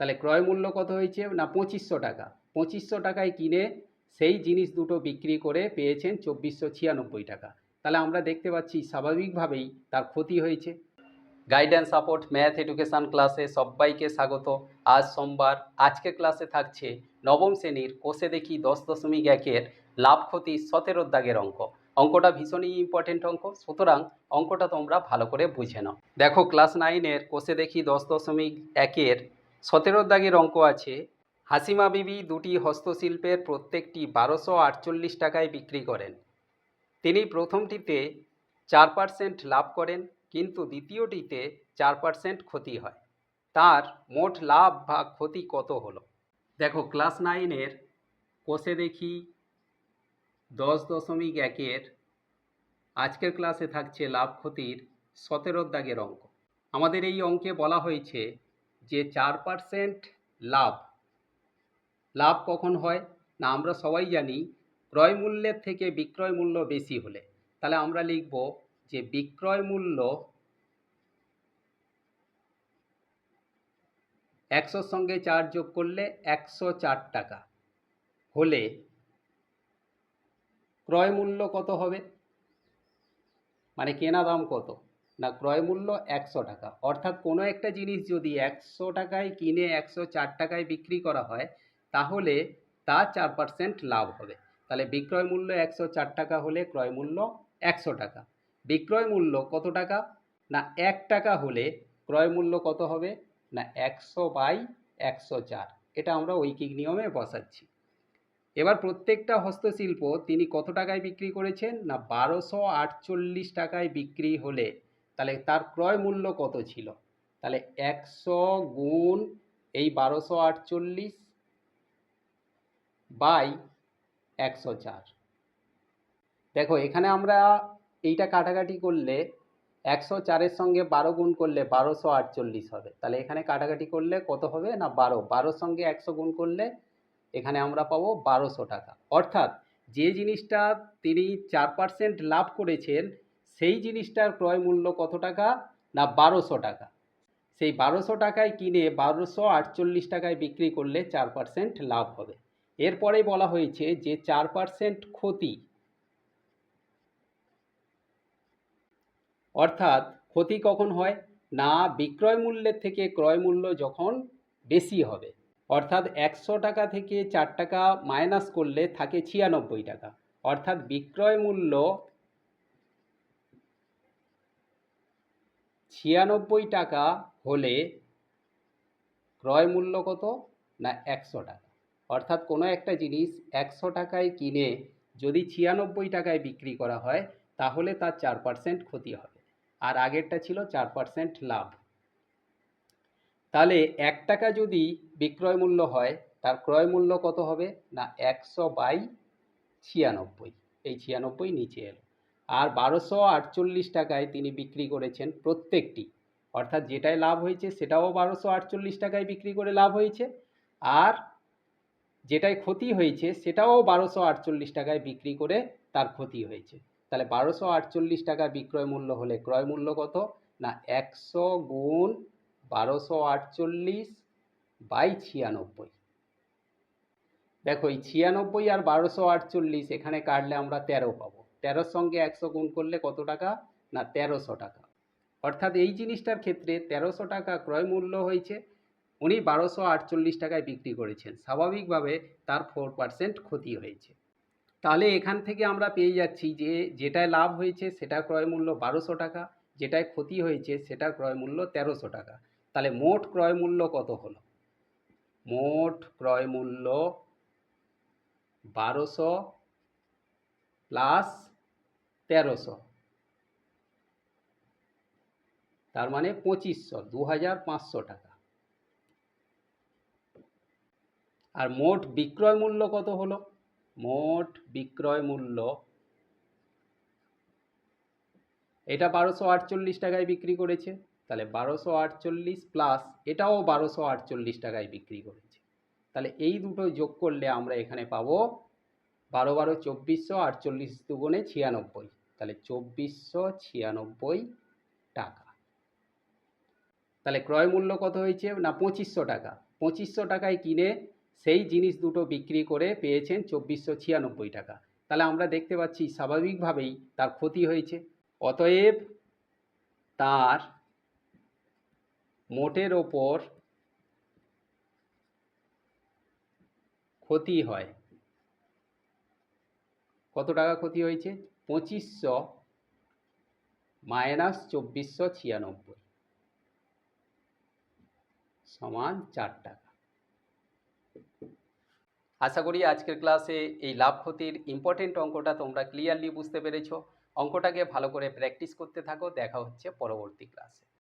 তাহলে ক্রয় মূল্য কত হয়েছে? না, পঁচিশশো টাকা। পঁচিশশো টাকায় কিনে সেই জিনিস দুটো বিক্রি করে পেয়েছেন চব্বিশশো ছিয়ানব্বই টাকা। তাহলে আমরা দেখতে পাচ্ছি স্বাভাবিকভাবেই তার ক্ষতি হয়েছে। গাইডেন্স সাপোর্ট ম্যাথ এডুকেশান ক্লাসে সবাইকে স্বাগত। আজ সোমবার, আজকের ক্লাসে থাকছে নবম শ্রেণির কোষে দেখি দশ দশমিক একের লাভ, ক্ষতি, সতেরো দাগের অঙ্ক। অঙ্কটা ভীষণই ইম্পর্টেন্ট অঙ্ক, সুতরাং অঙ্কটা তোমরা ভালো করে বুঝে নাও। দেখো ক্লাস নাইনের কোষে দেখি দশ দশমিক একের সতেরো দাগের অঙ্ক আছে। হাসিমা বিবি দুটি হস্তশিল্পের প্রত্যেকটি বারোশো আটচল্লিশ টাকায় বিক্রি করেন। তিনি প্রথমটিতে চার পার্সেন্ট লাভ করেন, কিন্তু দ্বিতীয়টিতে চার পার্সেন্ট ক্ষতি হয়। তার মোট লাভ বা ক্ষতি কত হলো? দেখো, ক্লাস নাইনের কোষে দেখি দশ দশমিক একের আজকের ক্লাসে থাকছে লাভ ক্ষতির সতেরো দাগের অঙ্ক। আমাদের এই অঙ্কে বলা হয়েছে যে চার পার্সেন্ট লাভ লাভ কখন হয়? না, আমরা সবাই জানি ক্রয় মূল্যের থেকে বিক্রয় মূল্য বেশি হলে। তাহলে আমরা লিখব যে বিক্রয় মূল্য একশোর সঙ্গে চার যোগ করলে একশো চার টাকা হলে ক্রয় মূল্য কত হবে? মানে কেনা দাম কত? না ক্রয় মূল্য একশো টাকা। অর্থাৎ কোনো একটা জিনিস যদি একশো টাকায় কিনে একশো চার টাকায় বিক্রি করা হয়, তাহলে তা চার পার্সেন্ট লাভ হবে। তাহলে বিক্রয় মূল্য একশো চার টাকা হলে ক্রয় মূল্য একশো টাকা। বিক্রয় মূল্য কত টাকা? না এক টাকা হলে ক্রয় মূল্য কত হবে? না একশো বাই একশো চার। এটা আমরা ঐকিক নিয়মে বসাচ্ছি। এবার প্রত্যেকটা হস্তশিল্প তিনি কত টাকায় বিক্রি করেছেন? না বারোশো আটচল্লিশ টাকায় বিক্রি হলে তাহলে তার ক্রয় মূল্য কত ছিল? তাহলে একশো গুণ এই বারোশো আটচল্লিশ বাই একশো চার। দেখো, এখানে আমরা এইটা কাটাকাটি করলে একশো চারের সঙ্গে বারো গুণ করলে বারোশো আটচল্লিশ হবে। তাহলে এখানে কাটাকাটি করলে কত হবে না বারো? বারোর সঙ্গে একশো গুণ করলে এখানে আমরা পাবো বারোশো টাকা। অর্থাৎ যে জিনিসটা তিনি চার পার্সেন্ট লাভ করেছেন সেই জিনিসটার ক্রয় মূল্য কত টাকা না বারোশো টাকা? সেই বারোশো টাকায় কিনে বারোশো আটচল্লিশ টাকায় বিক্রি করলে চার পার্সেন্ট লাভ হবে। এরপরে বলা হয়েছে যে চার পার্সেন্ট ক্ষতি অর্থাৎ ক্ষতি কখন হয়? না, বিক্রয় মূল্যের থেকে ক্রয় মূল্য যখন বেশি হবে। অর্থাৎ একশো টাকা থেকে চার টাকা মাইনাস করলে থাকে ছিয়ানব্বই টাকা। অর্থাৎ বিক্রয় মূল্য ছিয়ানব্বই টাকা হলে ক্রয় মূল্য কত না একশো টাকা? অর্থাৎ কোনো একটা জিনিস একশো টাকায় কিনে যদি ছিয়ানব্বই টাকায় বিক্রি করা হয়, তাহলে তার চার পার্সেন্ট ক্ষতি হবে। আর আগেরটা ছিল চার পার্সেন্ট লাভ। তাহলে এক টাকা যদি বিক্রয় মূল্য হয়, তার ক্রয় মূল্য কত হবে? না একশো বাই ছিয়ানব্বই। এই ছিয়ানব্বই নিচে এলো। আর বারোশো আটচল্লিশ টাকায় তিনি বিক্রি করেছেন প্রত্যেকটি। অর্থাৎ যেটাই লাভ হয়েছে সেটাও বারোশো আটচল্লিশ টাকায় বিক্রি করে লাভ হয়েছে। আর যেটাই ক্ষতি হয়েছে সেটাও বারোশো আটচল্লিশ টাকায় বিক্রি করে তার ক্ষতি হয়েছে। তাহলে বারোশো আটচল্লিশ টাকা বিক্রয় মূল্য হলে ক্রয় মূল্য কত? না, একশো গুণ বারোশো আটচল্লিশ বাই ছিয়ানব্বই। দেখো, এই ছিয়ানব্বই আর বারোশো আটচল্লিশ এখানে কাটলে আমরা তেরো পাবো। তেরোর সঙ্গে একশো গুণ করলে কত টাকা? না, তেরোশো টাকা। অর্থাৎ এই জিনিসটার ক্ষেত্রে তেরোশো টাকা ক্রয় মূল্য হয়েছে। উনি বারোশো আটচল্লিশ টাকায় বিক্রি করেছেন। স্বাভাবিকভাবে তার ফোর পার্সেন্ট ক্ষতি হয়েছে। তাহলে এখান থেকে আমরা পেয়ে যাচ্ছি যে, যেটায় লাভ হয়েছে সেটার ক্রয় মূল্য বারোশো টাকা, যেটায় ক্ষতি হয়েছে সেটার ক্রয় মূল্য তেরোশো টাকা। তাহলে মোট ক্রয় মূল্য কত হলো? মোট ক্রয় মূল্য বারোশো প্লাস তেরোশো। তার মানে পঁচিশশো দু হাজার পাঁচশো টাকা। আর মোট বিক্রয় মূল্য কত হলো? মোট বিক্রয় মূল্য এটা বারোশো আটচল্লিশ টাকায় বিক্রি করেছে। তাহলে বারোশো আটচল্লিশ প্লাস এটাও বারোশো আটচল্লিশ টাকায় বিক্রি করেছে। তাহলে এই দুটো যোগ করলে আমরা এখানে পাবো বারো বারো চব্বিশশো আটচল্লিশ দুগুণে ছিয়ানব্বই। তাহলে চব্বিশশো ছিয়ানব্বই টাকা। তাহলে ক্রয় মূল্য কত হয়েছে? না, পঁচিশশো টাকা। পঁচিশশো টাকায় কিনে সেই জিনিস দুটো বিক্রি করে পেয়েছেন চব্বিশশো ছিয়ানব্বই টাকা। তাহলে আমরা দেখতে পাচ্ছি স্বাভাবিকভাবেই তার ক্ষতি হয়েছে। অতএব তার মোটের ওপর ক্ষতি হয়। কত টাকা ক্ষতি হয়েছে? পঁচিশশো মাইনাস চব্বিশশো ছিয়ানব্বই। সমান চার টাকা। আশা করি আজকের ক্লাসে এই লাভ ক্ষতির ইম্পর্টেন্ট অঙ্কটা তোমরা ক্লিয়ারলি বুঝতে পেরেছ। অঙ্কটাকে ভালো করে প্র্যাকটিস করতে থাকো। দেখা হচ্ছে পরবর্তী ক্লাসে।